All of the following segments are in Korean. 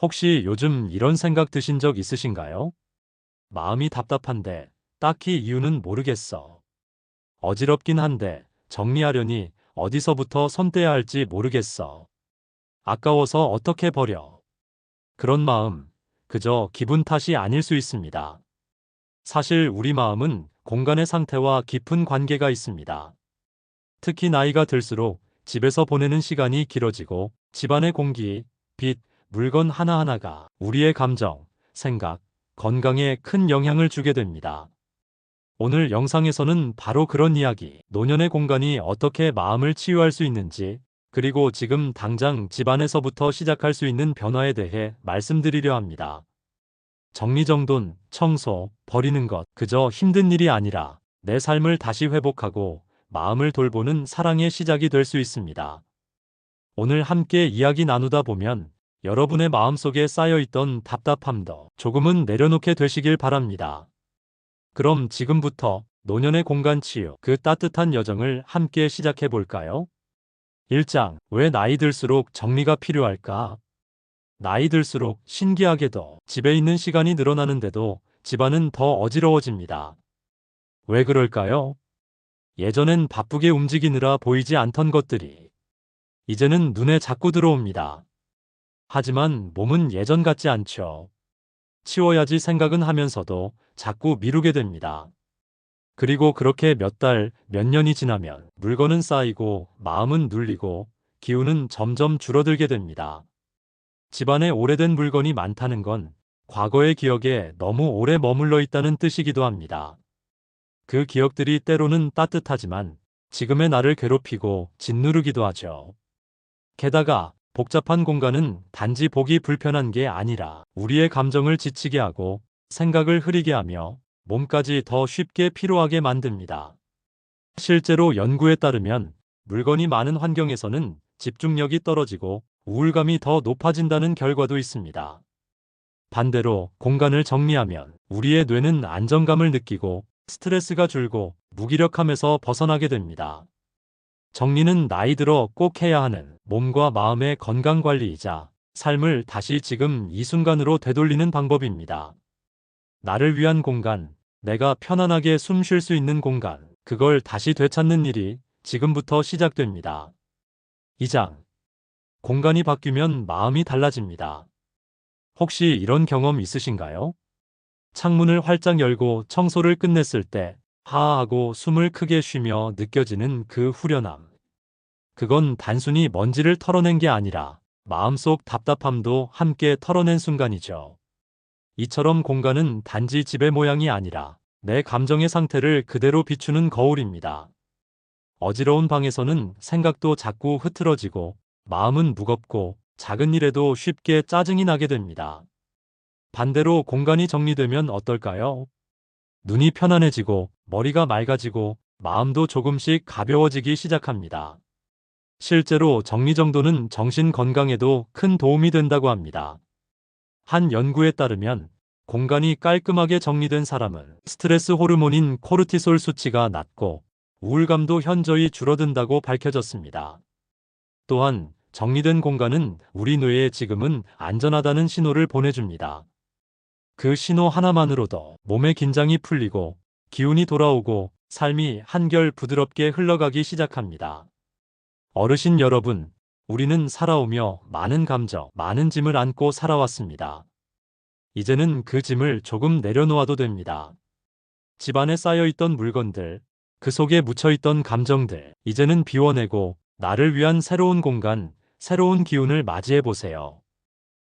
혹시 요즘 이런 생각 드신 적 있으신가요? 마음이 답답한데 딱히 이유는 모르겠어. 어지럽긴 한데 정리하려니 어디서부터 손 떼야 할지 모르겠어. 아까워서 어떻게 버려. 그런 마음, 그저 기분 탓이 아닐 수 있습니다. 사실 우리 마음은 공간의 상태와 깊은 관계가 있습니다. 특히 나이가 들수록 집에서 보내는 시간이 길어지고 집안의 공기, 빛, 물건 하나하나가 우리의 감정, 생각, 건강에 큰 영향을 주게 됩니다. 오늘 영상에서는 바로 그런 이야기, 노년의 공간이 어떻게 마음을 치유할 수 있는지, 그리고 지금 당장 집안에서부터 시작할 수 있는 변화에 대해 말씀드리려 합니다. 정리정돈, 청소, 버리는 것, 그저 힘든 일이 아니라 내 삶을 다시 회복하고 마음을 돌보는 사랑의 시작이 될 수 있습니다. 오늘 함께 이야기 나누다 보면 여러분의 마음속에 쌓여있던 답답함도 조금은 내려놓게 되시길 바랍니다. 그럼 지금부터 노년의 공간 치유, 그 따뜻한 여정을 함께 시작해 볼까요? 1장, 왜 나이 들수록 정리가 필요할까? 나이 들수록 신기하게도 집에 있는 시간이 늘어나는데도 집안은 더 어지러워집니다. 왜 그럴까요? 예전엔 바쁘게 움직이느라 보이지 않던 것들이 이제는 눈에 자꾸 들어옵니다. 하지만 몸은 예전 같지 않죠. 치워야지 생각은 하면서도 자꾸 미루게 됩니다. 그리고 그렇게 몇 달, 몇 년이 지나면 물건은 쌓이고 마음은 눌리고 기운은 점점 줄어들게 됩니다. 집안에 오래된 물건이 많다는 건 과거의 기억에 너무 오래 머물러 있다는 뜻이기도 합니다. 그 기억들이 때로는 따뜻하지만 지금의 나를 괴롭히고 짓누르기도 하죠. 게다가 복잡한 공간은 단지 보기 불편한 게 아니라 우리의 감정을 지치게 하고 생각을 흐리게 하며 몸까지 더 쉽게 피로하게 만듭니다. 실제로 연구에 따르면 물건이 많은 환경에서는 집중력이 떨어지고 우울감이 더 높아진다는 결과도 있습니다. 반대로 공간을 정리하면 우리의 뇌는 안정감을 느끼고 스트레스가 줄고 무기력함에서 벗어나게 됩니다. 정리는 나이 들어 꼭 해야 하는 몸과 마음의 건강 관리이자 삶을 다시 지금 이 순간으로 되돌리는 방법입니다. 나를 위한 공간, 내가 편안하게 숨 쉴 수 있는 공간, 그걸 다시 되찾는 일이 지금부터 시작됩니다. 2장. 공간이 바뀌면 마음이 달라집니다. 혹시 이런 경험 있으신가요? 창문을 활짝 열고 청소를 끝냈을 때 하하하고 숨을 크게 쉬며 느껴지는 그 후련함. 그건 단순히 먼지를 털어낸 게 아니라 마음속 답답함도 함께 털어낸 순간이죠. 이처럼 공간은 단지 집의 모양이 아니라 내 감정의 상태를 그대로 비추는 거울입니다. 어지러운 방에서는 생각도 자꾸 흐트러지고 마음은 무겁고 작은 일에도 쉽게 짜증이 나게 됩니다. 반대로 공간이 정리되면 어떨까요? 눈이 편안해지고 머리가 맑아지고 마음도 조금씩 가벼워지기 시작합니다. 실제로 정리정돈은 정신 건강에도 큰 도움이 된다고 합니다. 한 연구에 따르면 공간이 깔끔하게 정리된 사람은 스트레스 호르몬인 코르티솔 수치가 낮고 우울감도 현저히 줄어든다고 밝혀졌습니다. 또한 정리된 공간은 우리 뇌에 지금은 안전하다는 신호를 보내줍니다. 그 신호 하나만으로도 몸의 긴장이 풀리고 기운이 돌아오고 삶이 한결 부드럽게 흘러가기 시작합니다. 어르신 여러분, 우리는 살아오며 많은 감정, 많은 짐을 안고 살아왔습니다. 이제는 그 짐을 조금 내려놓아도 됩니다. 집안에 쌓여있던 물건들, 그 속에 묻혀있던 감정들, 이제는 비워내고 나를 위한 새로운 공간, 새로운 기운을 맞이해 보세요.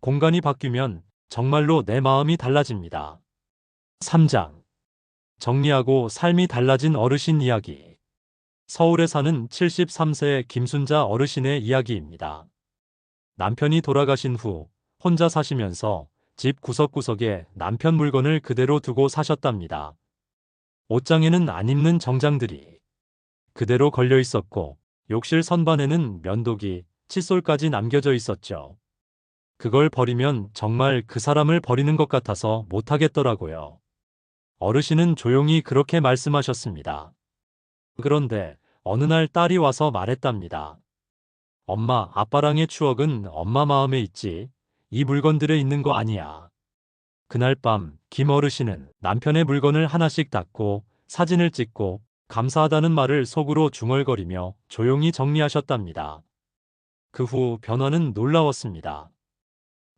공간이 바뀌면 정말로 내 마음이 달라집니다. 3장. 정리하고 삶이 달라진 어르신 이야기. 서울에 사는 73세 김순자 어르신의 이야기입니다. 남편이 돌아가신 후 혼자 사시면서 집 구석구석에 남편 물건을 그대로 두고 사셨답니다. 옷장에는 안 입는 정장들이 그대로 걸려 있었고 욕실 선반에는 면도기, 칫솔까지 남겨져 있었죠. 그걸 버리면 정말 그 사람을 버리는 것 같아서 못하겠더라고요. 어르신은 조용히 그렇게 말씀하셨습니다. 그런데 어느 날 딸이 와서 말했답니다. 엄마, 아빠랑의 추억은 엄마 마음에 있지. 이 물건들에 있는 거 아니야. 그날 밤, 김 어르신은 남편의 물건을 하나씩 닦고 사진을 찍고 감사하다는 말을 속으로 중얼거리며 조용히 정리하셨답니다. 그 후 변화는 놀라웠습니다.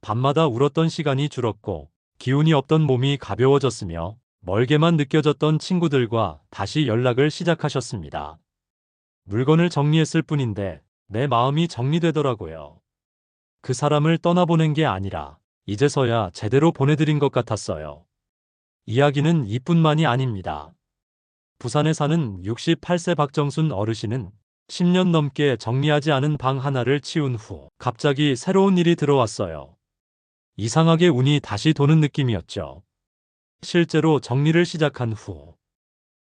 밤마다 울었던 시간이 줄었고 기운이 없던 몸이 가벼워졌으며 멀게만 느껴졌던 친구들과 다시 연락을 시작하셨습니다. 물건을 정리했을 뿐인데 내 마음이 정리되더라고요. 그 사람을 떠나보낸 게 아니라 이제서야 제대로 보내드린 것 같았어요. 이야기는 이뿐만이 아닙니다. 부산에 사는 68세 박정순 어르신은 10년 넘게 정리하지 않은 방 하나를 치운 후 갑자기 새로운 일이 들어왔어요. 이상하게 운이 다시 도는 느낌이었죠. 실제로 정리를 시작한 후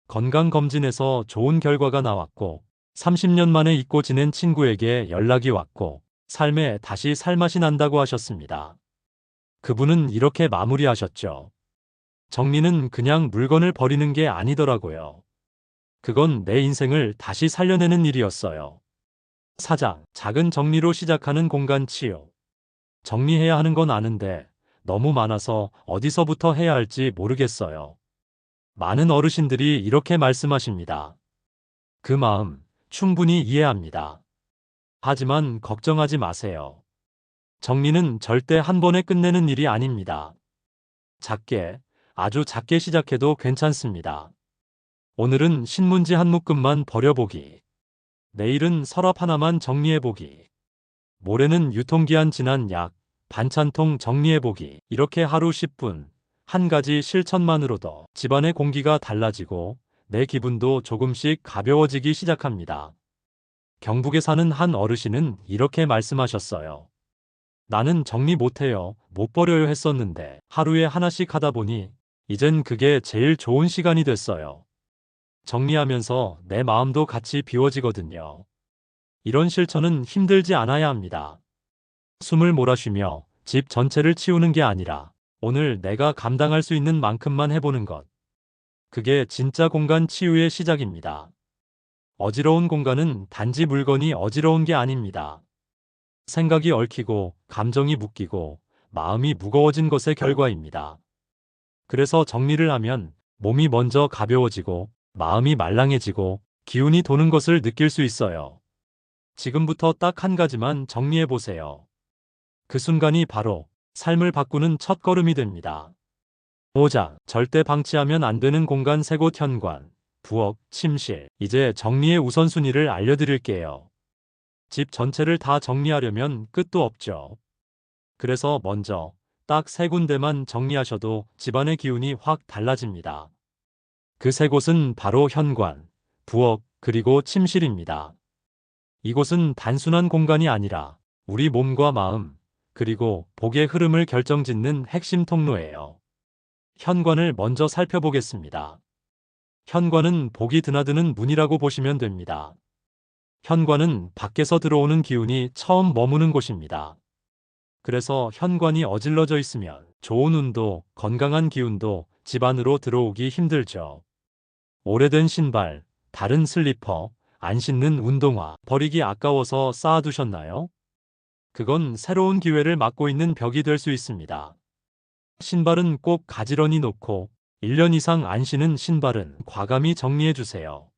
건강검진에서 좋은 결과가 나왔고 30년 만에 잊고 지낸 친구에게 연락이 왔고 삶에 다시 살맛이 난다고 하셨습니다. 그분은 이렇게 마무리하셨죠. 정리는 그냥 물건을 버리는 게 아니더라고요. 그건 내 인생을 다시 살려내는 일이었어요. 사장, 작은 정리로 시작하는 공간 치유. 정리해야 하는 건 아는데 너무 많아서 어디서부터 해야 할지 모르겠어요. 많은 어르신들이 이렇게 말씀하십니다. 그 마음 충분히 이해합니다. 하지만 걱정하지 마세요. 정리는 절대 한 번에 끝내는 일이 아닙니다. 작게, 아주 작게 시작해도 괜찮습니다. 오늘은 신문지 한 묶음만 버려보기. 내일은 서랍 하나만 정리해보기. 모레는 유통기한 지난 약, 반찬통 정리해보기. 이렇게 하루 10분, 한 가지 실천만으로도 집안의 공기가 달라지고 내 기분도 조금씩 가벼워지기 시작합니다. 경북에 사는 한 어르신은 이렇게 말씀하셨어요. 나는 정리 못해요, 못 버려요 했었는데 하루에 하나씩 하다 보니 이젠 그게 제일 좋은 시간이 됐어요. 정리하면서 내 마음도 같이 비워지거든요. 이런 실천은 힘들지 않아야 합니다. 숨을 몰아쉬며 집 전체를 치우는 게 아니라 오늘 내가 감당할 수 있는 만큼만 해보는 것. 그게 진짜 공간 치유의 시작입니다. 어지러운 공간은 단지 물건이 어지러운 게 아닙니다. 생각이 얽히고 감정이 묶이고 마음이 무거워진 것의 결과입니다. 그래서 정리를 하면 몸이 먼저 가벼워지고 마음이 말랑해지고 기운이 도는 것을 느낄 수 있어요. 지금부터 딱 한 가지만 정리해 보세요. 그 순간이 바로 삶을 바꾸는 첫 걸음이 됩니다. 5장 절대 방치하면 안 되는 공간 세 곳 현관, 부엌, 침실. 이제 정리의 우선순위를 알려드릴게요. 집 전체를 다 정리하려면 끝도 없죠. 그래서 먼저 딱 세 군데만 정리하셔도 집안의 기운이 확 달라집니다. 그 세 곳은 바로 현관, 부엌, 그리고 침실입니다. 이곳은 단순한 공간이 아니라 우리 몸과 마음, 그리고 복의 흐름을 결정짓는 핵심 통로예요. 현관을 먼저 살펴보겠습니다. 현관은 복이 드나드는 문이라고 보시면 됩니다. 현관은 밖에서 들어오는 기운이 처음 머무는 곳입니다. 그래서 현관이 어질러져 있으면 좋은 운도 건강한 기운도 집 안으로 들어오기 힘들죠. 오래된 신발, 다른 슬리퍼, 안 신는 운동화, 버리기 아까워서 쌓아두셨나요? 그건 새로운 기회를 막고 있는 벽이 될 수 있습니다. 신발은 꼭 가지런히 놓고 1년 이상 안 신은 신발은 과감히 정리해 주세요.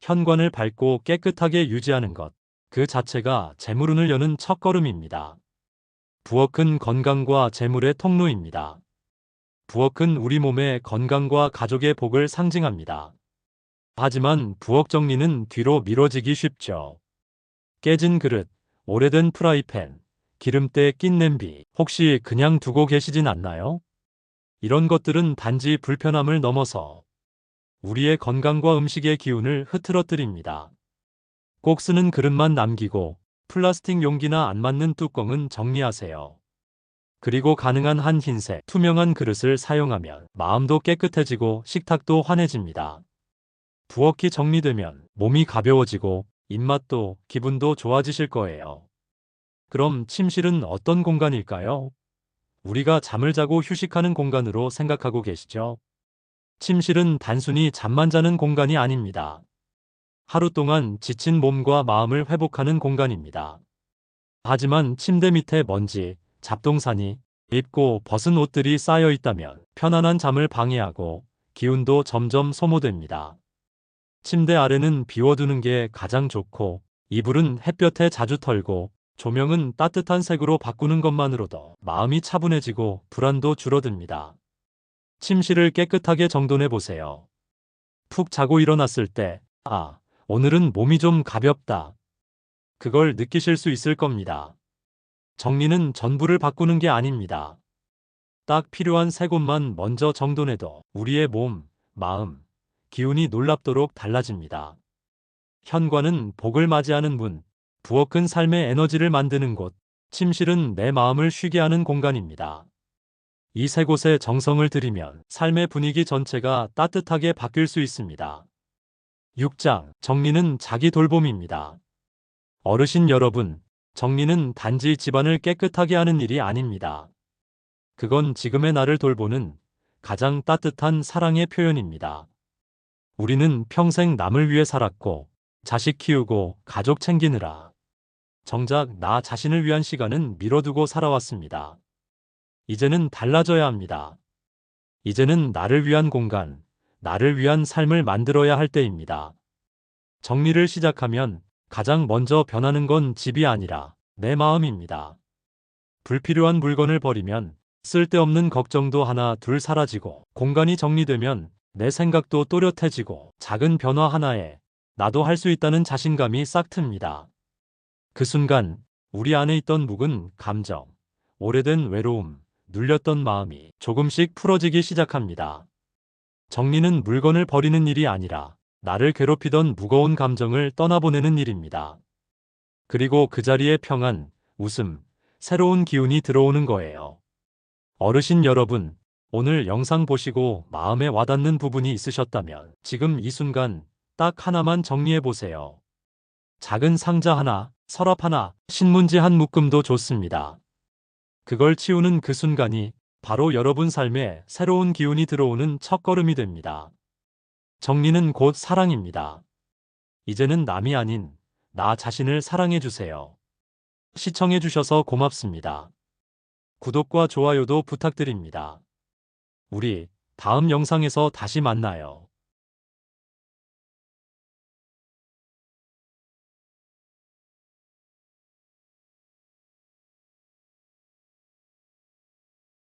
현관을 밝고 깨끗하게 유지하는 것. 그 자체가 재물운을 여는 첫걸음입니다. 부엌은 건강과 재물의 통로입니다. 부엌은 우리 몸의 건강과 가족의 복을 상징합니다. 하지만 부엌 정리는 뒤로 미뤄지기 쉽죠. 깨진 그릇, 오래된 프라이팬, 기름때 낀 냄비, 혹시 그냥 두고 계시진 않나요? 이런 것들은 단지 불편함을 넘어서 우리의 건강과 음식의 기운을 흐트러뜨립니다. 꼭 쓰는 그릇만 남기고 플라스틱 용기나 안 맞는 뚜껑은 정리하세요. 그리고 가능한 한 흰색, 투명한 그릇을 사용하면 마음도 깨끗해지고 식탁도 환해집니다. 부엌이 정리되면 몸이 가벼워지고 입맛도 기분도 좋아지실 거예요. 그럼 침실은 어떤 공간일까요? 우리가 잠을 자고 휴식하는 공간으로 생각하고 계시죠? 침실은 단순히 잠만 자는 공간이 아닙니다. 하루 동안 지친 몸과 마음을 회복하는 공간입니다. 하지만 침대 밑에 먼지, 잡동사니 입고 벗은 옷들이 쌓여 있다면 편안한 잠을 방해하고 기운도 점점 소모됩니다. 침대 아래는 비워두는 게 가장 좋고 이불은 햇볕에 자주 털고 조명은 따뜻한 색으로 바꾸는 것만으로도 마음이 차분해지고 불안도 줄어듭니다. 침실을 깨끗하게 정돈해 보세요. 푹 자고 일어났을 때, 아, 오늘은 몸이 좀 가볍다. 그걸 느끼실 수 있을 겁니다. 정리는 전부를 바꾸는 게 아닙니다. 딱 필요한 세 곳만 먼저 정돈해도 우리의 몸, 마음, 기운이 놀랍도록 달라집니다. 현관은 복을 맞이하는 문, 부엌은 삶의 에너지를 만드는 곳, 침실은 내 마음을 쉬게 하는 공간입니다. 이 세 곳에 정성을 들이면 삶의 분위기 전체가 따뜻하게 바뀔 수 있습니다. 6장 정리는 자기 돌봄입니다. 어르신 여러분, 정리는 단지 집안을 깨끗하게 하는 일이 아닙니다. 그건 지금의 나를 돌보는 가장 따뜻한 사랑의 표현입니다. 우리는 평생 남을 위해 살았고, 자식 키우고 가족 챙기느라 정작 나 자신을 위한 시간은 미뤄두고 살아왔습니다. 이제는 달라져야 합니다. 이제는 나를 위한 공간, 나를 위한 삶을 만들어야 할 때입니다. 정리를 시작하면 가장 먼저 변하는 건 집이 아니라 내 마음입니다. 불필요한 물건을 버리면 쓸데없는 걱정도 하나 둘 사라지고 공간이 정리되면 내 생각도 또렷해지고 작은 변화 하나에 나도 할 수 있다는 자신감이 싹 틉니다. 그 순간 우리 안에 있던 묵은 감정, 오래된 외로움, 눌렸던 마음이 조금씩 풀어지기 시작합니다. 정리는 물건을 버리는 일이 아니라 나를 괴롭히던 무거운 감정을 떠나보내는 일입니다. 그리고 그 자리에 평안, 웃음, 새로운 기운이 들어오는 거예요. 어르신 여러분, 오늘 영상 보시고 마음에 와닿는 부분이 있으셨다면 지금 이 순간 딱 하나만 정리해 보세요. 작은 상자 하나, 서랍 하나, 신문지 한 묶음도 좋습니다. 그걸 치우는 그 순간이 바로 여러분 삶에 새로운 기운이 들어오는 첫걸음이 됩니다. 정리는 곧 사랑입니다. 이제는 남이 아닌 나 자신을 사랑해 주세요. 시청해 주셔서 고맙습니다. 구독과 좋아요도 부탁드립니다. 우리 다음 영상에서 다시 만나요.